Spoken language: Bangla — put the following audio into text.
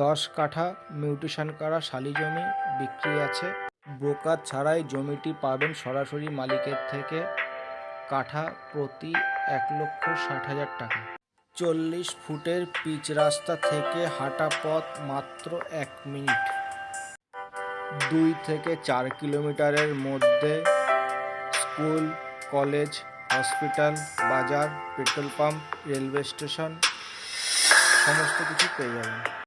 দশ কাঠা মিউটেশন করা শালি জমি বিক্রি আছে। ব্রোকার ছাড়াই জমিটি পাবেন সরাসরি মালিকের থেকে। কাঠা প্রতি এক লক্ষ ষাট হাজার টাকা। চল্লিশ ফুটের পিচ রাস্তা থেকে হাঁটা পথ মাত্র এক মিনিট। দুই থেকে চার কিলোমিটারের মধ্যে স্কুল, কলেজ, হসপিটাল, বাজার, পেট্রোল পাম্প, রেলওয়ে স্টেশন, সমস্ত কিছু পেয়ে যাবেন।